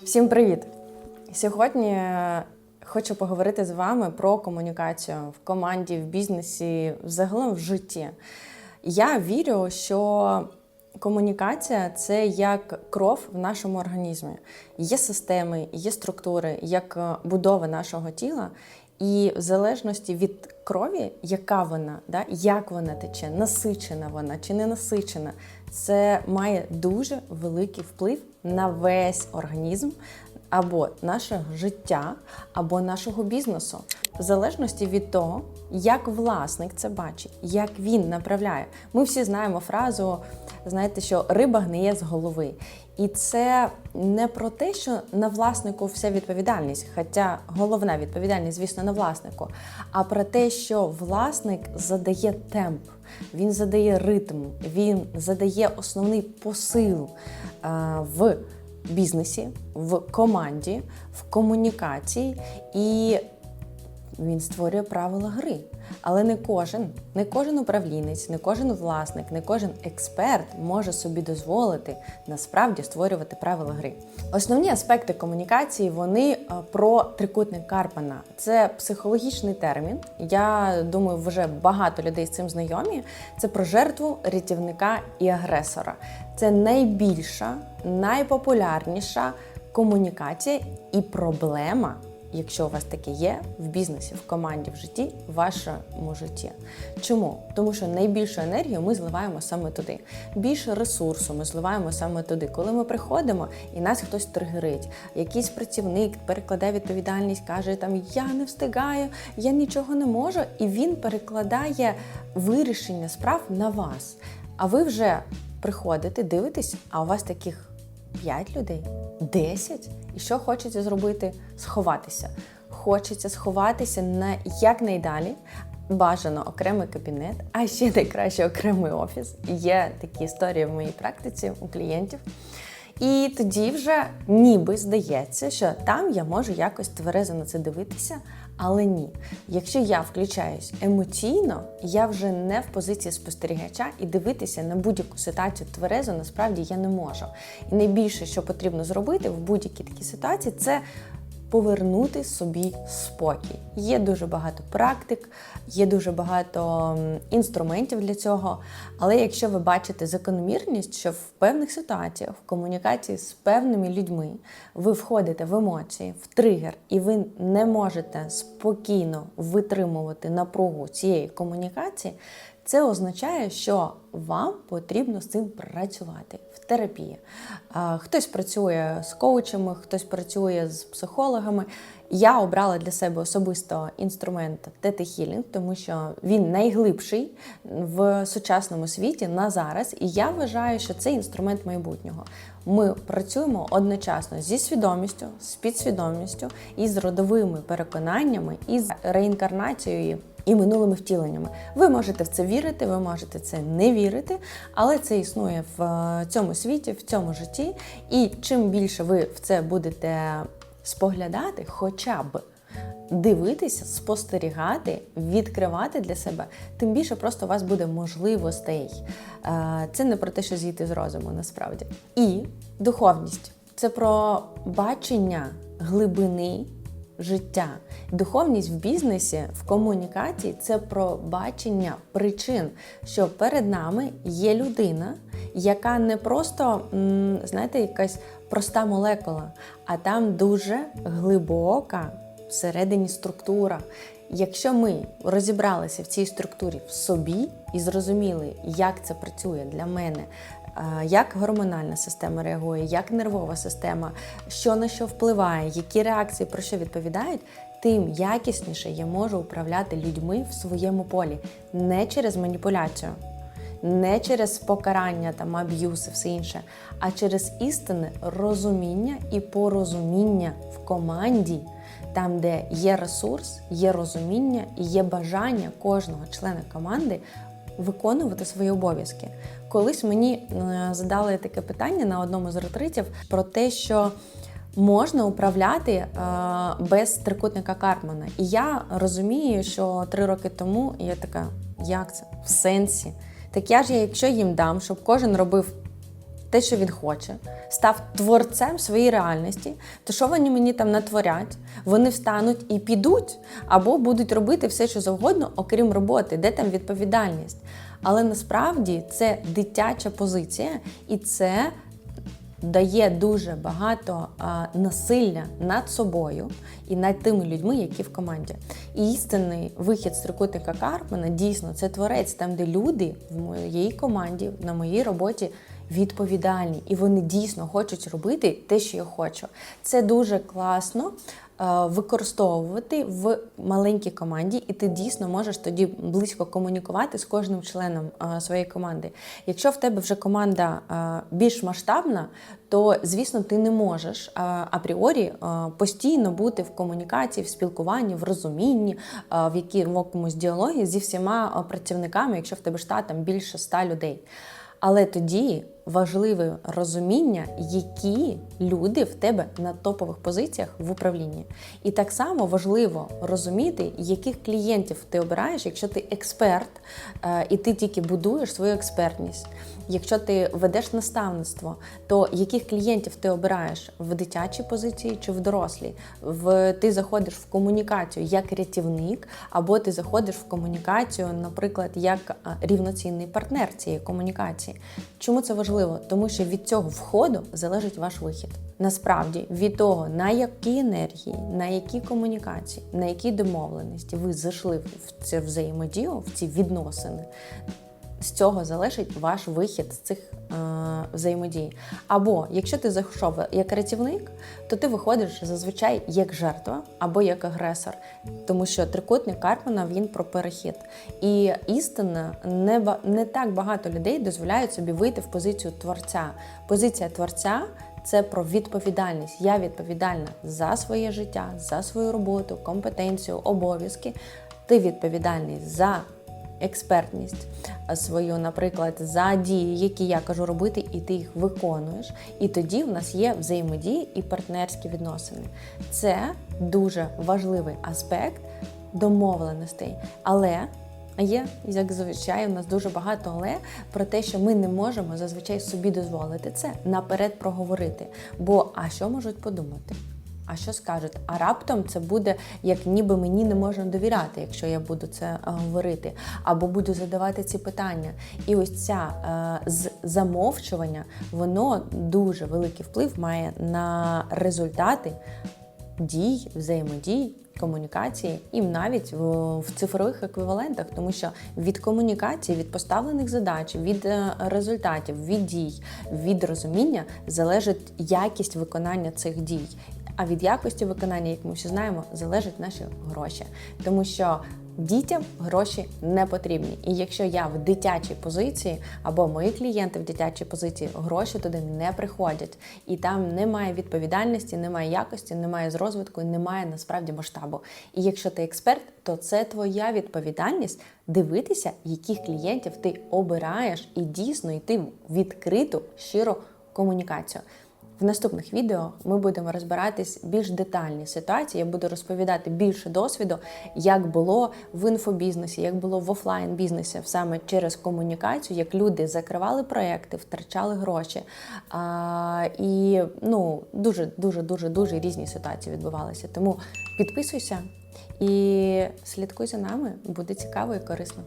Всім привіт! Сьогодні е, хочу поговорити з вами про комунікацію в команді, в бізнесі, взагалом в житті. Я вірю, що комунікація це як кров в нашому організмі. Є системи, є структури, як е, будова нашого тіла. І в залежності від крові, яка вона, да, як вона тече, насичена вона чи не насичена, це має дуже великий вплив на весь організм або нашого життя, або нашого бізнесу. В залежності від того, як власник це бачить, як він направляє. Ми всі знаємо фразу, знаєте, що риба гниє з голови. І це не про те, що на власнику вся відповідальність, хоча головна відповідальність, звісно, на власнику, а про те, що власник задає темп, він задає ритм, він задає основний посил е, в бізнесі, в команді, в комунікації і він створює правила гри. Але не кожен, не кожен управлінець, не кожен власник, не кожен експерт може собі дозволити насправді створювати правила гри. Основні аспекти комунікації вони е, про трикутник Карпана. Це психологічний термін. Я думаю, вже багато людей з цим знайомі. Це про жертву, рятівника і агресора. Це найбільша, найпопулярніша комунікація і проблема якщо у вас таке є в бізнесі, в команді, в житті, в вашому житті. Чому? Тому що найбільшу енергію ми зливаємо саме туди. Більше ресурсу ми зливаємо саме туди. Коли ми приходимо і нас хтось тригерить, якийсь працівник перекладає відповідальність, каже: там я не встигаю, я нічого не можу, і він перекладає вирішення справ на вас. А ви вже приходите, дивитесь, а у вас таких 5 людей, 10. І що хочеться зробити? Сховатися. Хочеться сховатися на якнайдалі. Бажано окремий кабінет, а ще найкраще окремий офіс. Є такі історії в моїй практиці у клієнтів. І тоді вже ніби здається, що там я можу якось тверезо на це дивитися, але ні. Якщо я включаюсь емоційно, я вже не в позиції спостерігача і дивитися на будь-яку ситуацію тверезо насправді я не можу. І найбільше, що потрібно зробити в будь-якій такій ситуації, це повернути собі спокій. Є дуже багато практик, є дуже багато інструментів для цього. Але якщо ви бачите закономірність, що в певних ситуаціях, в комунікації з певними людьми, ви входите в емоції, в тригер, і ви не можете спокійно витримувати напругу цієї комунікації, це означає, що вам потрібно з цим працювати в терапії. Хтось працює з коучами, хтось працює з психологами. Я обрала для себе особисто інструмент Тети Хілінг, тому що він найглибший в сучасному світі на зараз. І я вважаю, що це інструмент майбутнього. Ми працюємо одночасно зі свідомістю, з підсвідомістю, і з родовими переконаннями, і з реінкарнацією і минулими втіленнями. Ви можете в це вірити, ви можете це не вірити, але це існує в е, цьому світі, в цьому житті. І чим більше ви в це будете споглядати, хоча б дивитися, спостерігати, відкривати для себе, тим більше просто у вас буде можливостей. Е, це не про те, що зійти з розуму, насправді. І духовність це про бачення глибини життя. Духовність в бізнесі, в комунікації це про бачення причин, що перед нами є людина, яка не просто, знаєте, якась проста молекула, а там дуже глибока всередині структура. Якщо ми розібралися в цій структурі в собі і зрозуміли, як це працює для мене, як гормональна система реагує, як нервова система, що на що впливає, які реакції про що відповідають, тим якісніше я можу управляти людьми в своєму полі не через маніпуляцію. Не через покарання, там аб'юз і все інше, а через істинне розуміння і порозуміння в команді, там, де є ресурс, є розуміння і є бажання кожного члена команди виконувати свої обов'язки. Колись мені е, задали таке питання на одному з ретритів про те, що можна управляти е, без трикутника Карпмана. І я розумію, що три роки тому я така, як це? В сенсі. Так я ж, якщо їм дам, щоб кожен робив те, що він хоче, став творцем своєї реальності, то що вони мені там натворять? Вони встануть і підуть, або будуть робити все, що завгодно, окрім роботи, де там відповідальність. Але насправді це дитяча позиція, і це дає дуже багато а, насилля над собою і над тими людьми, які в команді. І істинний вихід з трикутника Карпмана дійсно це творець, там, де люди в моїй команді, на моїй роботі відповідальні, і вони дійсно хочуть робити те, що я хочу. Це дуже класно. е, Використовувати в маленькій команді, і ти дійсно можеш тоді близько комунікувати з кожним членом е, своєї команди. Якщо в тебе вже команда е, більш масштабна, то звісно ти не можеш апріорі постійно бути в комунікації, в спілкуванні, в розумінні, в якомусь діалогі зі всіма працівниками, якщо в тебе штат там більше ста людей. Але тоді важливе розуміння, які люди в тебе на топових позиціях в управлінні. І так само важливо розуміти, яких клієнтів ти обираєш, якщо ти експерт е, і ти тільки будуєш свою експертність. Якщо ти ведеш наставництво, то яких клієнтів ти обираєш в дитячій позиції чи в дорослій? В ти заходиш в комунікацію як рятівник, або ти заходиш в комунікацію, наприклад, як рівноцінний партнер цієї комунікації. Чому це важливо? Тому що від цього входу залежить ваш вихід. Насправді від того, на які енергії, на які комунікації, на які домовленості ви зайшли в цю взаємодію, в ці відносини, з цього залежить ваш вихід з цих е, взаємодій. Або якщо ти зайшов як рятівник, то ти виходиш зазвичай як жертва або як агресор, тому що трикутник Карпмана він про перехід. І істина не, не так багато людей дозволяють собі вийти в позицію творця. Позиція творця. Це про відповідальність. Я відповідальна за своє життя, за свою роботу, компетенцію, обов'язки. Ти відповідальний за експертність свою, наприклад, за дії, які я кажу робити, і ти їх виконуєш. І тоді в нас є взаємодії і партнерські відносини. Це дуже важливий аспект домовленостей. Але є, як зазвичай, у нас дуже багато але про те, що ми не можемо зазвичай собі дозволити це наперед проговорити. Бо а що можуть подумати? А що скажуть? А раптом це буде як ніби мені не можна довіряти, якщо я буду це е, говорити, або буду задавати ці питання. І ось ця е, з замовчування, воно дуже великий вплив має на результати дій, взаємодій, комунікації і навіть в, в цифрових еквівалентах, тому що від комунікації, від поставлених задач, від е, результатів, від дій, від розуміння залежить якість виконання цих дій. А від якості виконання, як ми всі знаємо, залежать наші гроші, тому що дітям гроші не потрібні. І якщо я в дитячій позиції або мої клієнти в дитячій позиції, гроші туди не приходять, і там немає відповідальності, немає якості, немає з розвитку, немає насправді масштабу. І якщо ти експерт, то це твоя відповідальність дивитися, яких клієнтів ти обираєш, і дійсно йти в відкриту щиру комунікацію. В наступних відео ми будемо розбиратись більш детальні ситуації. Я буду розповідати більше досвіду, як було в інфобізнесі, як було в офлайн бізнесі саме через комунікацію, як люди закривали проекти, втрачали гроші. А, і ну дуже дуже дуже дуже різні ситуації відбувалися. Тому підписуйся і слідкуй за нами, буде цікаво і корисно.